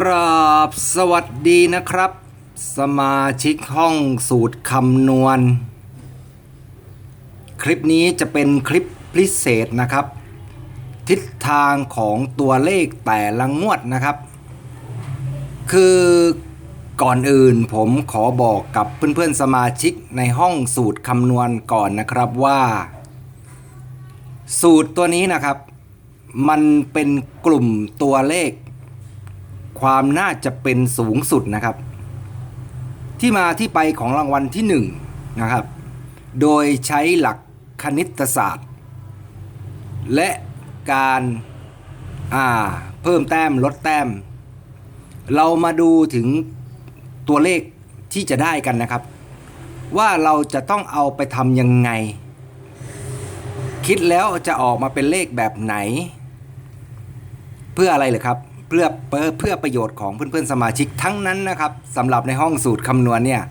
ครับ สวัสดีนะครับ สมาชิกห้องสูตรคำนวณ คลิปนี้จะเป็นคลิปพิเศษนะครับ ทิศทางของตัวเลขแต่ละงวดนะครับ คือก่อนอื่นผมขอบอกกับเพื่อนๆสมาชิกในห้องสูตรคำนวณก่อนนะครับว่า สูตรตัวนี้นะครับ มันเป็นกลุ่มตัวเลข ความน่าจะเป็นสูงสุดนะครับ ที่มาที่ไปของรางวัลที่1นะครับ โดยใช้หลักคณิตศาสตร์ และการอ่าเพิ่มแต้มลดแต้ม เรามาดูถึงตัวเลขที่จะได้กันนะครับ ว่าเราจะต้องเอาไปทำยังไง คิดแล้วจะออกมาเป็นเลขแบบไหน เพื่ออะไรเหรอครับ พื่อเพื่อเพื่อประโยชน์ของเพื่อนๆสมาชิกทั้งนั้นนะครับสำหรับในห้องสูตรคำนวณเนี่ย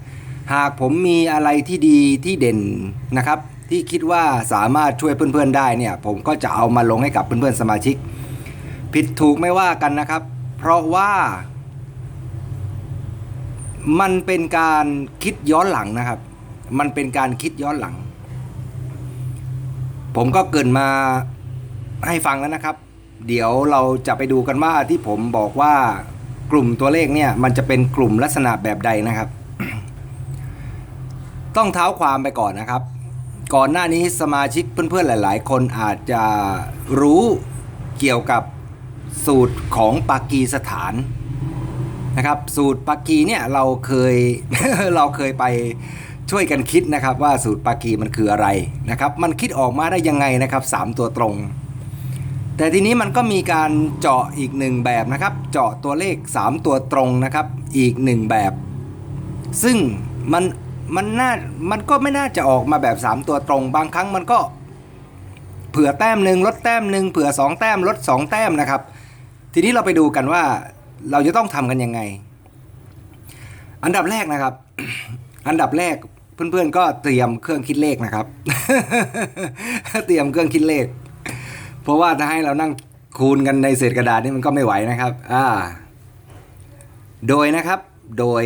หากผมมีอะไรที่ดีที่เด่นนะครับ ที่คิดว่าสามารถช่วยเพื่อนๆได้เนี่ย ผมก็จะเอามาลงให้กับเพื่อนๆสมาชิก ผิดถูกไม่ว่ากันนะครับ เพราะว่า มันเป็นการคิดย้อนหลังนะครับ มันเป็นการคิดย้อนหลัง ผมก็เกินมาให้ฟังแล้วนะครับ เดี๋ยวเราจะไปดูกันว่าที่ผมบอกว่ากลุ่มตัวเลขเนี่ยมันจะเป็นกลุ่มลักษณะแบบใดนะครับ ต้องเท้าความไปก่อนนะครับ ก่อนหน้านี้สมาชิกเพื่อนๆหลาย ๆ คนอาจจะรู้เกี่ยวกับสูตรของปากีสถานนะครับ สูตรปากีเนี่ยเราเคยเราเคยไปช่วยกันคิดนะครับว่าสูตรปากีมันคืออะไรนะครับ มันคิดออกมาได้ยังไงนะครับสามตัวตรง แต่ทีนี้มันก็มีการเจาะอีกหนึ่งแบบนะครับ เจาะตัวเลข 3 ตัวตรงนะครับ อีกหนึ่งแบบ ซึ่งมันมันน่ามันก็ไม่น่าจะออกมาแบบ 3 ตัวตรง บางครั้งมันก็เผื่อแต้มหนึ่งลดแต้มหนึ่งเผื่อ 2 แต้มลด 2 แต้มนะครับ ทีนี้เราไปดูกันว่าเราจะต้องทำกันยังไง อันดับแรกนะครับ อันดับแรกเพื่อนๆก็เตรียมเครื่องคิดเลขนะครับ เตรียมเครื่องคิดเลข เพราะว่าถ้าให้เรานั่งคูณกันในเศษกระดาษนี่มันก็ไม่ไหวนะครับอ่าโดยนะครับโดย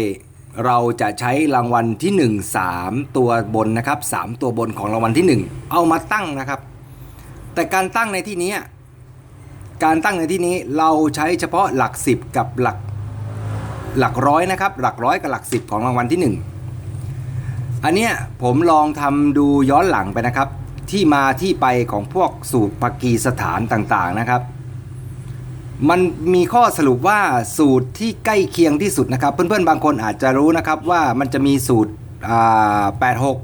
เราจะใช้รางวัลที่ 1 3 ตัวบนนะครับ 3 ตัวบนของรางวัลที่ 1 เอามาตั้งนะครับ แต่การตั้งในที่นี้ การตั้งในที่นี้เราใช้เฉพาะหลัก 10 กับหลักหลักร้อยนะครับ หลักร้อยกับหลัก 10 ของรางวัลที่ 1 อันเนี้ยผมลองทำดูย้อนหลังไปนะครับ ที่มาที่ไปของพวกสูตรปากีสถานต่างๆนะครับ มันมีข้อสรุปว่าสูตรที่ใกล้เคียงที่สุดนะครับ เพื่อนๆบางคนอาจจะรู้นะครับว่ามันจะมีสูตรอ่า86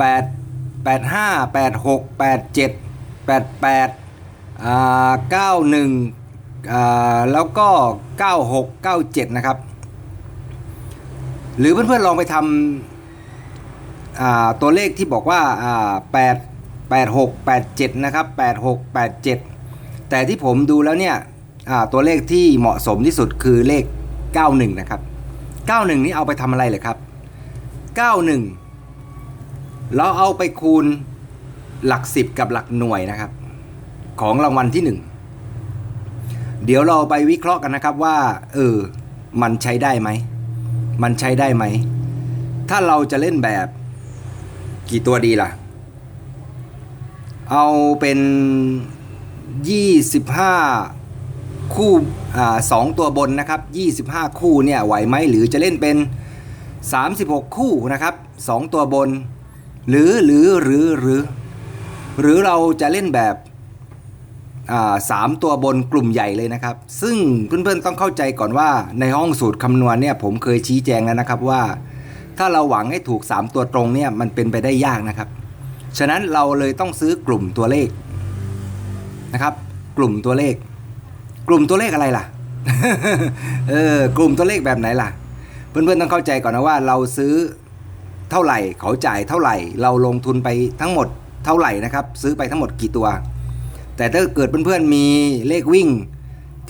8 85 86 87 88อ่า91อ่าแล้วก็96 97นะครับ หรือเพื่อนๆลองไปทำ ตัวเลขที่บอกว่า8 8 6 8 7นะครับ8 6 8 7 แต่ที่ผมดูแล้วเนี่ยตัวเลขที่เหมาะสมที่สุดคือเลข 91 นะครับ 91 นี้เอาไปทำอะไรเลยครับ 91 เราเอาไปคูณหลัก 10 กับหลักหน่วยนะครับ ของรางวัลที่ 1 เดี๋ยวเราไปวิเคราะห์กันนะครับว่า เออ มันใช้ได้ไหม มันใช้ได้ไหม ถ้าเราจะเล่นแบบ กี่ตัวดีล่ะ เอาเป็น 25 คู่อ่าสองตัวบนนะครับ 25 คู่เนี่ยไหวไหมหรือจะเล่นเป็น 36 คู่นะครับ 2 ตัวบน หรือหรือหรือหรือหรือเราจะเล่นแบบอ่าสามตัวบนกลุ่มใหญ่เลยนะครับ ซึ่งเพื่อนๆต้องเข้าใจก่อนว่าในห้องสูตรคำนวณเนี่ยผมเคยชี้แจงแล้วนะครับว่า ถ้าเราหวังให้ถูก 3 ตัวตรงเนี่ยมันเป็นไปได้ยากนะครับ ฉะนั้นเราเลยต้องซื้อกลุ่มตัวเลขนะครับ กลุ่มตัวเลข กลุ่มตัวเลขอะไรล่ะเออกลุ่มตัวเลขแบบไหนล่ะ เพื่อนๆต้องเข้าใจก่อนนะว่าเราซื้อเท่าไหร่เขาจ่ายเท่าไหร่ เราลงทุนไปทั้งหมดเท่าไหร่นะครับ ซื้อไปทั้งหมดกี่ตัว แต่ถ้าเกิดเพื่อนๆมีเลขวิ่ง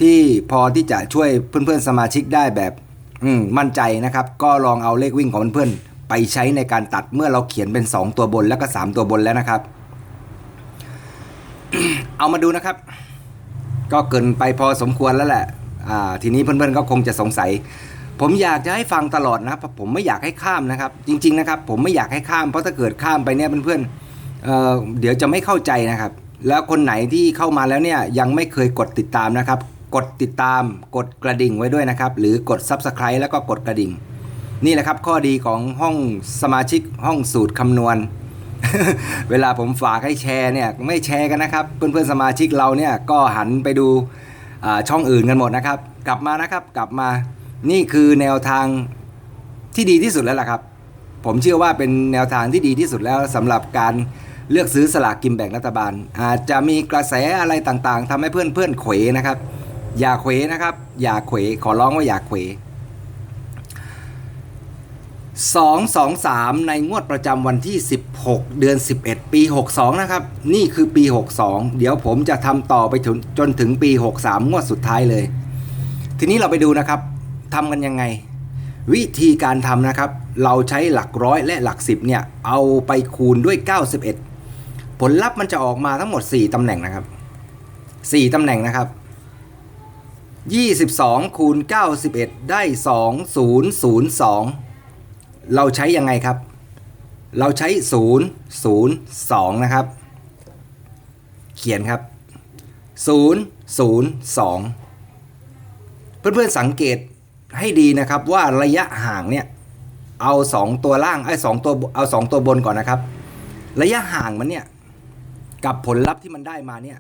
ที่พอที่จะช่วยเพื่อนๆสมาชิกได้แบบ มั่นใจนะครับ ก็ลองเอาเลขวิ่งของเพื่อนๆไปใช้ในการตัดเมื่อเราเขียนเป็น 2 ตัวบนแล้วก็ 3 ตัวบนแล้วนะครับ เอามาดูนะครับ ก็เกินไปพอสมควรแล้วแหละอ่าทีนี้เพื่อนๆก็คงจะสงสัย ผมอยากจะให้ฟังตลอดนะเพราะผมไม่อยากให้ข้ามนะครับ จริง ๆ นะครับ ผมไม่อยากให้ข้ามเพราะถ้าเกิดข้ามไปเนี่ยเพื่อนๆเเดี๋ยวจะไม่เข้าใจนะครับ แล้วคนไหนที่เข้ามาแล้วเนี่ยยังไม่เคยกดติดตามนะครับ กดติดตาม กดกระดิ่งไว้ด้วยนะครับ หรือกด Subscribe แล้วก็กดกระดิ่ง นี่แหละครับข้อดีของห้องสมาชิกห้องสูตรคำนวณ เวลาผมฝากให้แชร์เนี่ยไม่แชร์กันนะครับ เพื่อนๆสมาชิกเราเนี่ยก็หันไปดูช่องอื่นกันหมดนะครับ กลับมานะครับกลับมานี่คือแนวทางที่ดีที่สุดแล้วล่ะครับ ผมเชื่อว่าเป็นแนวทางที่ดีที่สุดแล้วสำหรับการเลือกซื้อสลากกินแบ่งรัฐบาล อาจจะมีกระแสอะไรต่างๆทำให้เพื่อนๆเขวนะครับ อย่าเขวนะครับ อย่าเขวขอร้องว่าอย่าเขว223ในงวดประจำวันที่ 16 เดือน 11 ปี 62 นะครับ นี่คือปี 62 เดี๋ยวผมจะทำต่อไปถึงจนถึงปี 63 งวดสุดท้ายเลย ทีนี้เราไปดูนะครับทำกันยังไง วิธีการทำนะครับ เราใช้หลักร้อยและหลัก10เนี่ยเอาไปคูณด้วย 91 ผลลัพธ์มันจะออกมาทั้งหมด 4ตำแหน่งนะครับ 4ตำแหน่งนะครับ 22คูณ91 ได้ 2002 เราใช้ยังไงครับ เราใช้ 0 0 2 นะครับ เขียนครับ 0 0 2 เพื่อนๆสังเกตให้ดีนะครับว่าระยะห่างเนี่ยเอา 2 ตัวล่างไอ้สองตัวเอา2ตัวบนก่อนนะครับ ระยะห่างมันเนี่ยกับผลลัพธ์ที่มันได้มาเนี่ย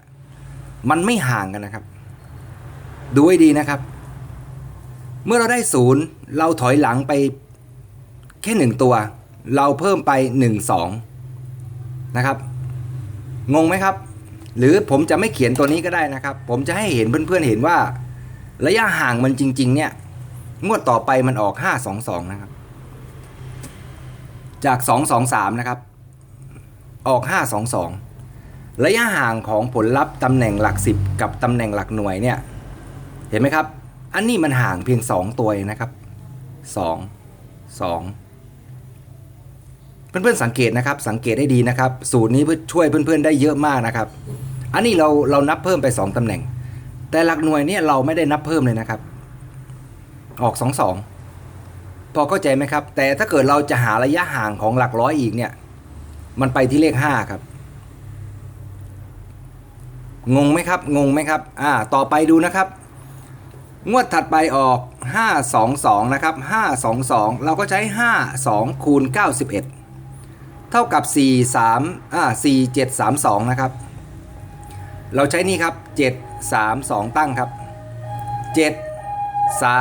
มันไม่ห่างกันนะครับ ดูให้ดีนะครับ เมื่อเราได้ศูนย์เราถอยหลังไปแค่หนึ่งตัว เราเพิ่มไปหนึ่งสองนะครับ งงไหมครับ หรือผมจะไม่เขียนตัวนี้ก็ได้นะครับ ผมจะให้เห็นเพื่อนๆเห็นว่า ระยะห่างมันจริง ๆ เนี่ยงวดต่อไปมันออกห้าสองสองนะครับ จากสองสองสามนะครับ ออกห้าสองสองระยะห่างของผลลัพธ์ตำแหน่งหลักสิบกับตำแหน่งหลักหน่วยเนี่ย เห็นไหมครับ อันนี้มันห่างเพียง 2 ตัวเองนะครับ 2 2เพื่อนๆสังเกตนะครับสังเกตให้ดีนะครับ สูตรนี้เพื่อช่วยเพื่อนๆได้เยอะมากนะครับ อันนี้เราเรานับเพิ่มไป 2ตำแหน่ง แต่หลักหน่วยเนี่ยเราไม่ได้นับเพิ่มเลยนะครับ ออก2 2พอเข้าใจไหมครับ แต่ถ้าเกิดเราจะหาระยะห่างของหลักร้อยอีกเนี่ย มันไปที่เลข 5 ครับ งงไหมครับ งงไหมครับ อ่า ต่อไปดูนะครับ งวดถัดไปออก 522 นะครับ 522 เราก็ใช้ 52 คูณ 91 เท่ากับ 43อ่า4732 นะครับ เราใช้นี่ครับ 732 ตั้งครับ 7 3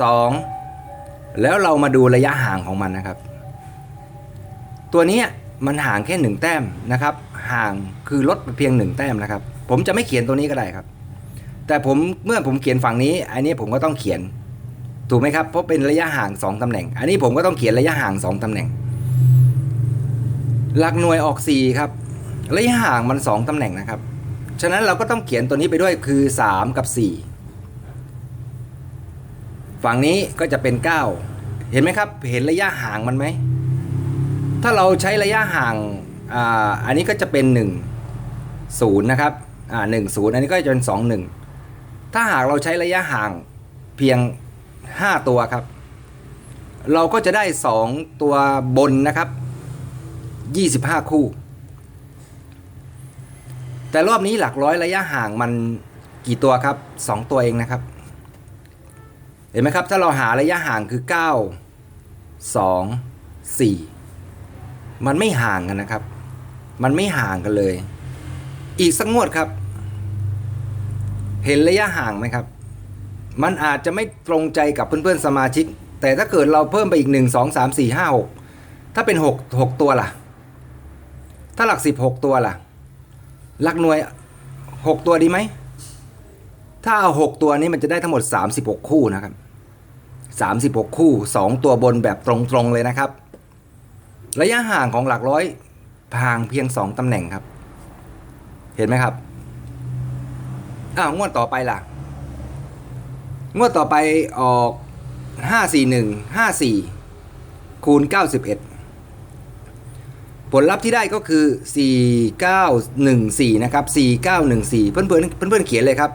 2 แล้วเรามาดูระยะห่างของมันนะครับ ตัวนี้มันห่างแค่ 1 แต้มนะครับ ห่างคือลดไปเพียง 1 แต้มนะครับ ผมจะไม่เขียนตัวนี้ก็ได้ครับ แต่ผมเมื่อผมเขียนฝั่งนี้อันนี้ผมก็ต้องเขียนถูกไหมครับ เพราะเป็นระยะห่าง 2ตำแหน่ง อันนี้ผมก็ต้องเขียนระยะห่าง 2ตำแหน่ง หลักหน่วยออก 4 ครับ ระยะห่างมัน 2ตำแหน่งนะครับ ฉะนั้นเราก็ต้องเขียนตัวนี้ไปด้วยคือ 3 กับ 4 ฝั่งนี้ก็จะเป็น 9 เห็นไหมครับ เห็นระยะห่างมันไหม ถ้าเราใช้ระยะห่างอ่าอันนี้ก็จะเป็น 1 0นะครับอ่าหนึ่งศูนย์อันนี้ก็จะเป็นสองหนึ่ง ถ้าหากเราใช้ระยะห่างเพียง 5 ตัวครับ เราก็จะได้ 2 ตัวบนนะครับ 25 คู่ แต่รอบนี้หลักร้อยระยะห่างมันกี่ตัวครับ 2 ตัวเองนะครับ เห็นไหมครับ ถ้าเราหาระยะห่างคือ 9 2 4 มันไม่ห่างกันนะครับ มันไม่ห่างกันเลย อีกสักงวดครับ เห็นระยะห่างไหมครับ มันอาจจะไม่ตรงใจกับเพื่อนๆสมาชิก แต่ถ้าเกิดเราเพิ่มไปอีก 1 2 3 4 5 6 ถ้าเป็น 6 6 ตัวล่ะ ถ้าหลัก 16 ตัวล่ะ หลักหน่วย 6 ตัวดีไหม ถ้าเอา 6 ตัวนี้มันจะได้ทั้งหมด 36 คู่นะครับ36 คู่ 2 ตัวบนแบบตรงๆเลยนะครับ ระยะห่างของหลักร้อยห่างเพียง 2 ตำแหน่งครับ เห็นไหมครับ อ้าวงวดต่อไปล่ะ งวดต่อไปออก541 54คูณ91ผลลัพธ์ที่ได้ก็คือ 4914 นะครับ 4914เพื่อนเพื่อนเพื่อนเพื่อนเขียนเลยครับ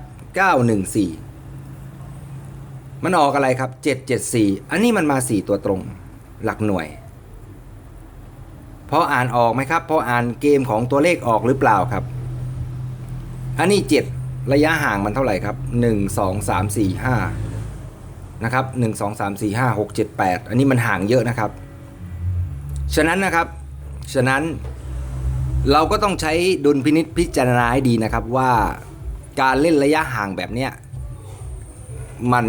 914 มันออกอะไรครับ 774 อันนี้มันมา 4 ตัวตรงหลักหน่วย พออ่านออกไหมครับ พออ่านเกมของตัวเลขออกหรือเปล่าครับ อันนี้ 7 ระยะห่างมันเท่าไหร่ครับ 1 2 3 4 5 นะครับ 1 2 3 4 5 6 7 8 อันนี้มันห่างเยอะนะครับ ฉะนั้นนะครับ ฉะนั้นเราก็ต้องใช้ดุลพินิษพิจารณาให้ดีนะครับว่าการเล่นระยะห่างแบบเนี้ยมัน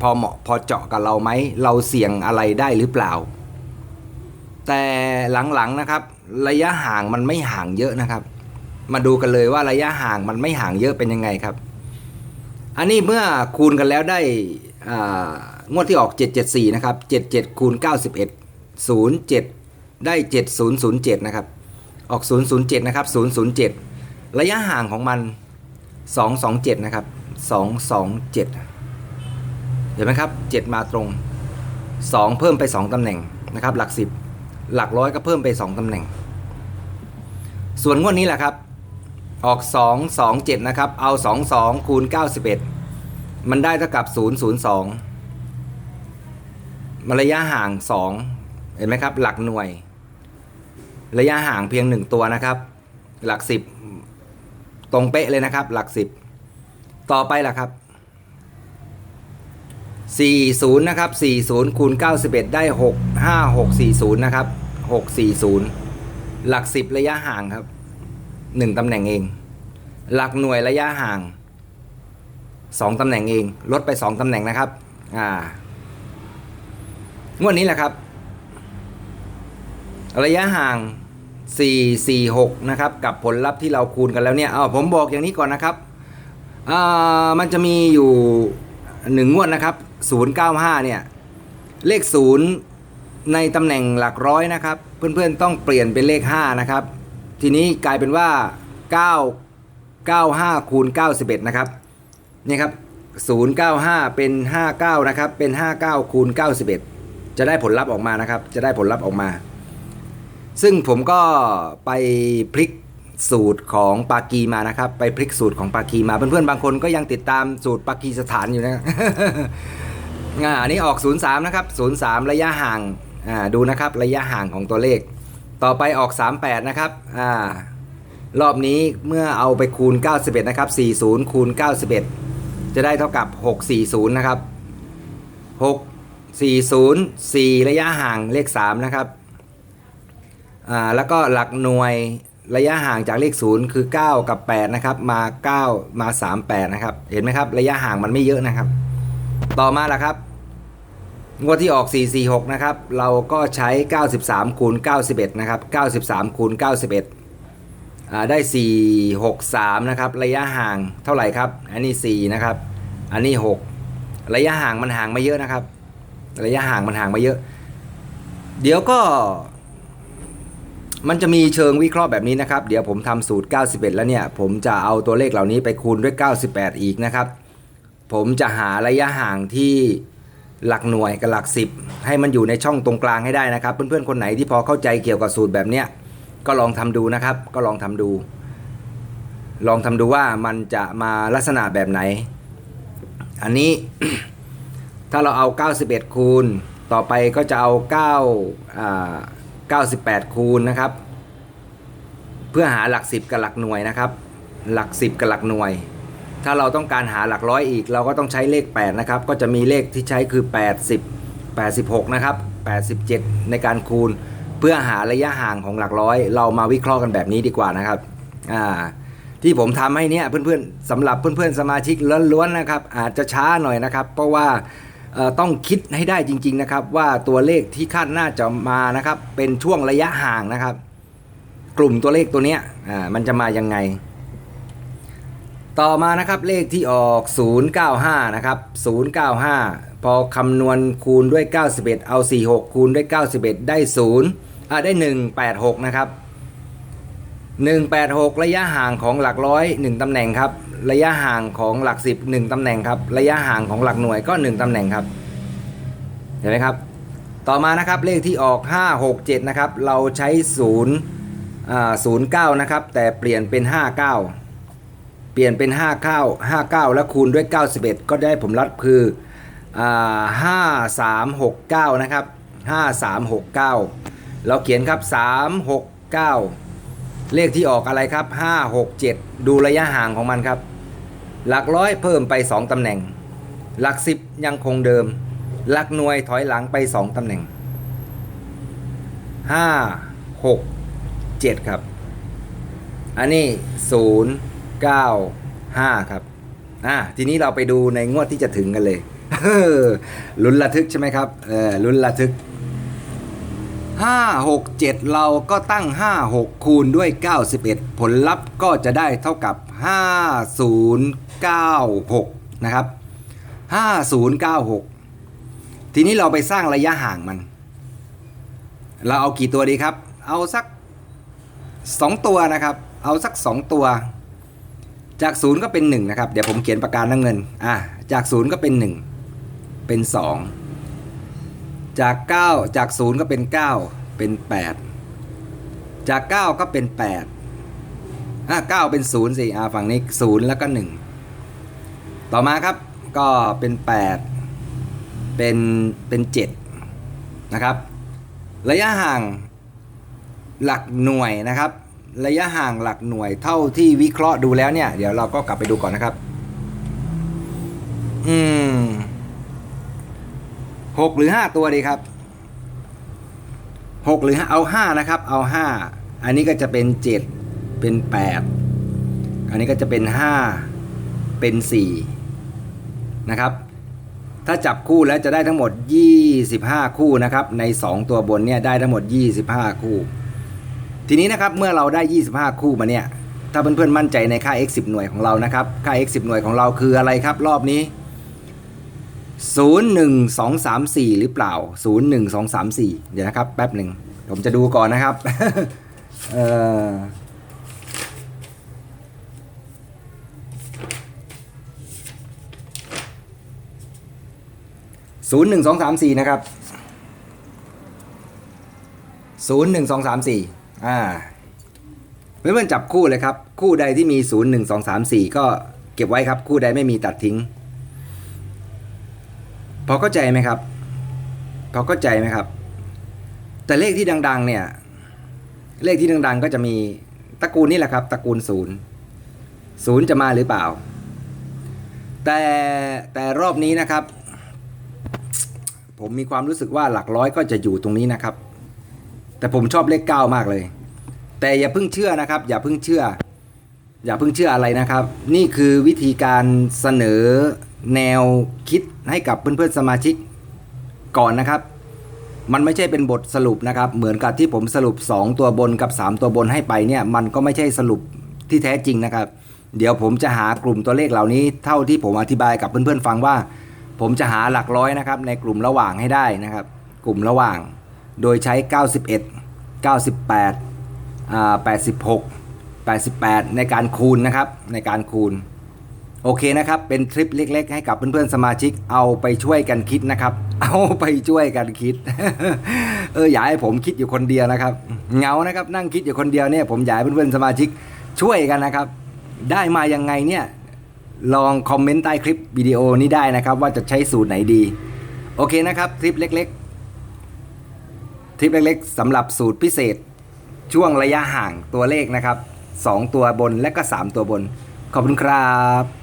พอเหมาะพอเจาะกับเราไหม เราเสี่ยงอะไรได้หรือเปล่า แต่หลังๆนะครับ ระยะห่างมันไม่ห่างเยอะนะครับ มาดูกันเลยว่าระยะห่างมันไม่ห่างเยอะเป็นยังไงครับ อันนี้เมื่อคูณกันแล้วได้งวดที่ออก 774 นะครับ 77 คูณ 91 07 ได้ 7007 นะครับ ออก 007 นะครับ 007 ระยะห่างของมัน 227 นะครับ 227 เห็นไหมครับ 7 มาตรง 2 เพิ่มไป 2ตำแหน่งนะครับ หลัก 10 หลักร้อยก็เพิ่มไป 2ตำแหน่ง ส่วนงวดนี้แหละครับ ออก 2 2 7 นะครับ เอา 2 2 คูณ 91 มันได้เท่ากับ 002มันระยะห่าง 2 เห็นไหมครับ หลักหน่วย ระยะห่างเพียง 1 ตัวนะครับ หลัก 10 ตรงเป๊ะเลยนะครับ หลัก 10 ต่อไปล่ะครับ 40 นะครับ 40 คูณ 91 ได้ 6 5 6 40 นะครับ 640 หลัก 10 ระยะห่างครับ 1ตำแหน่งเอง หลักหน่วยระยะห่าง2ตำแหน่งเอง ลดไป2ตำแหน่งนะครับ อ่างวดนี้แหละครับ ระยะห่าง 4 4 6 นะครับ กับผลลัพธ์ที่เราคูณกันแล้วเนี่ยเอาผมบอกอย่างนี้ก่อนนะครับอ่ามันจะมีอยู่หนึ่งงวดนะครับ 095 เนี่ย เลข 0 ในตำแหน่งหลักร้อยนะครับ เพื่อนๆต้องเปลี่ยนเป็นเลข 5 นะครับ ทีนี้กลายเป็นว่า 9 95คูณ91 นะครับนี่ครับ 095 เป็น 59 นะครับ เป็น 59คูณ91 จะได้ผลลัพธ์ออกมานะครับ จะได้ผลลัพธ์ออกมา ซึ่งผมก็ไปพลิกสูตรของปากีมานะครับ ไปพลิกสูตรของปากีมาเพื่อนๆบางคนก็ยังติดตามสูตรปากีสถานอยู่นะอ่าอันนี้ออก 03 นะครับ 03 ระยะห่างอ่าดูนะครับ ระยะห่างของตัวเลข ต่อไปออก 38 นะครับอ่ารอบนี้เมื่อเอาไปคูณ 91 นะครับ 40 คูณ 91 จะได้เท่ากับ 640 นะครับ 640 4 ระยะห่างเลข 3 นะครับอ่าแล้วก็หลักหน่วยระยะห่างจากเลข 0 คือ 9 กับ 8 นะครับ มา 9 มา 38 นะครับ เห็นไหมครับ ระยะห่างมันไม่เยอะนะครับ ต่อมาล่ะครับ งวดที่ออก 446 นะครับ เราก็ใช้ 93 คูณ 91 นะครับ 93 คูณ 91 ได้ 463 นะครับ ระยะห่างเท่าไหร่ครับ อันนี้ 4 นะครับ อันนี้ 6 ระยะห่างมันห่างไม่เยอะนะครับ ระยะห่างมันห่างไม่เยอะ เดี๋ยวก็ มันจะมีเชิงวิเคราะห์แบบนี้นะครับ เดี๋ยวผมทำสูตร 91 แล้วเนี่ย ผมจะเอาตัวเลขเหล่านี้ไปคูณด้วย 98 อีกนะครับ ผมจะหาระยะห่างที่ หลักหน่วยกับหลัก 10 ให้มันอยู่ในช่องตรงกลางให้ได้นะครับ เพื่อนๆคนไหนที่พอเข้าใจเกี่ยวกับสูตรแบบเนี้ยก็ลองทำดูนะครับ ก็ลองทำดู ลองทำดูว่ามันจะมาลักษณะแบบไหน อันนี้ถ้าเราเอา 91 คูณ ต่อไปก็จะเอา9อ่า98 คูณนะครับ เพื่อหาหลัก 10 กับหลักหน่วยนะครับ หลัก 10 กับหลักหน่วย ถ้าเราต้องการหาหลักร้อยอีก เราก็ต้องใช้เลข 8 นะครับ ก็จะมีเลขที่ใช้คือ 80 86 นะครับ 87 ในการคูณ เพื่อหาระยะห่างของหลักร้อย เรามาวิเคราะห์กันแบบนี้ดีกว่านะครับอ่าที่ผมทำให้เนี่ยเพื่อนๆสำหรับเพื่อนๆสมาชิกล้วนๆนะครับ อาจจะช้าหน่อยนะครับ เพราะว่าต้องคิดให้ได้จริง ๆนะครับ ว่าตัวเลขที่คาดน่าจะมานะครับ เป็นช่วงระยะห่างนะครับ กลุ่มตัวเลขตัวเนี้ยมันจะมายังไง ต่อมานะครับเลขที่ออก 095 นะครับ 095 พอคำนวณคูณด้วย 91 เอา 46 คูณด้วย 91 ได้0อ่ได้ 186 นะครับ 186 ระยะห่างของหลักร้อย 1ตำแหน่งครับ ระยะห่างของหลัก 10 1ตำแหน่งครับ ระยะห่างของหลักหน่วยก็ 1ตำแหน่งครับ เห็นไหมครับ ต่อมานะครับเลขที่ออก 567 นะครับ เราใช้0 09 นะครับ แต่เปลี่ยนเป็น 59 เปลี่ยนเป็น 59 59 แล้วคูณด้วย 91 ก็ได้ผมลัดคือห้าสามหกเก้านะครับห้าสามหกเก้าเราเขียนครับสามหกเก้าเลขที่ออกอะไรครับห้าหกเจ็ดดูระยะห่างของมันครับ หลักร้อยเพิ่มไป 2ตำแหน่ง หลักสิบยังคงเดิม หลักหน่วยถอยหลังไป 2ตำแหน่ง 5 6 7 ครับ อันนี้ 0 9 5 ครับอะทีนี้เราไปดูในงวดที่จะถึงกันเลยลุ้นระทึกใช่ไหมครับเออลุ้นระทึก 5 6 7 เราก็ตั้ง 5 6 คูณด้วย 91 ผลลัพธ์ก็จะได้เท่ากับ 5096 นะครับ 5096 ทีนี้เราไปสร้างระยะห่างมัน เราเอากี่ตัวดีครับ เอาสัก 2 ตัวนะครับ เอาสัก 2 ตัว จาก0ก็เป็น1นะครับ เดี๋ยวผมเขียนประการน้ำเงิน อะ จาก0ก็เป็น 1 เป็น 2 จาก 9 จาก0ก็เป็น 9 เป็น 8 จาก 9 ก็เป็น 8 อะ9เป็น0สิอะฝั่งนี้0แล้วก็ 1 ต่อมาครับ ก็เป็น 8 เป็น เป็น 7 นะครับ ระยะห่างหลักหน่วยนะครับ ระยะห่างหลักหน่วยเท่าที่วิเคราะห์ดูแล้วเนี่ย เดี๋ยวเราก็กลับไปดูก่อนนะครับ อืมหกหรือห้าตัวดีครับหกหรือเอาห้านะครับ เอาห้าอันนี้ก็จะเป็นเจ็ดเป็นแปดอันนี้ก็จะเป็นห้าเป็นสี่นะครับ ถ้าจับคู่แล้วจะได้ทั้งหมด 25 คู่นะครับ ใน 2 ตัวบนเนี่ยได้ทั้งหมด 25 คู่ ทีนี้นะครับเมื่อเราได้ 25 คู่มาเนี่ยถ้าเพื่อนๆมั่นใจในค่า x 10หน่วยของเรานะครับค่า x 10หน่วยของเราคืออะไรครับ รอบนี้ 0 1 2 3 4 หรือเปล่า 0 1 2 3 4 เดี๋ยวนะครับ แป๊บหนึ่งผมจะดูก่อนนะครับเออศูนย์หนึ่งสองสามสี่นะครับศูนย์หนึ่งสองสามสี่ อ่าเพื่อนจับคู่เลยครับ คู่ใดที่มีศูนย์หนึ่งสองสามสี่ก็เก็บไว้ครับ คู่ใดไม่มีตัดทิ้ง พอเข้าใจไหมครับ พอเข้าใจไหมครับ แต่เลขที่ดัง ๆ เนี่ย เลขที่ดัง ๆ ก็จะมีตระกูลนี่แหละครับตระกูลศูนย์ศูนย์จะมาหรือเปล่า แต่แต่รอบนี้นะครับ ผมมีความรู้สึกว่าหลักร้อยก็จะอยู่ตรงนี้นะครับ แต่ผมชอบเลขเก้ามากเลย แต่อย่าเพิ่งเชื่อนะครับ อย่าเพิ่งเชื่อ อย่าเพิ่งเชื่ออะไรนะครับ นี่คือวิธีการเสนอแนวคิดให้กับเพื่อนๆสมาชิกก่อนนะครับ มันไม่ใช่เป็นบทสรุปนะครับ เหมือนกับที่ผมสรุป 2 ตัวบนกับ 3 ตัวบนให้ไปเนี่ย มันก็ไม่ใช่สรุปที่แท้จริงนะครับ เดี๋ยวผมจะหากลุ่มตัวเลขเหล่านี้ เท่าที่ผมอธิบายกับเพื่อนๆฟังว่า ผมจะหาหลักร้อยนะครับ ในกลุ่มระหว่างให้ได้นะครับ กลุ่มระหว่าง โดยใช้ 91 98อ่า86 88 ในการคูณนะครับ ในการคูณ โอเคนะครับ เป็นทริปเล็ก ๆ ให้กับเพื่อนๆสมาชิกเอาไปช่วยกันคิดนะครับ เอาไปช่วยกันคิด เออ อย่าให้ผมคิดอยู่คนเดียวนะครับเหงานะครับ นั่งคิดอยู่คนเดียวเนี่ย ผมอยากให้เพื่อนๆสมาชิกช่วยกันนะครับ ได้มายังไงเนี่ยลองคอมเมนต์ใต้คลิปวิดีโอนี้ได้นะครับ ว่าจะใช้สูตรไหนดี โอเคนะครับทริปเล็ก ๆ ทริปเล็กๆสำหรับสูตรพิเศษ ช่วงระยะห่างตัวเลขนะครับ 2 ตัวบนและก็ 3 ตัวบน ขอบคุณครับ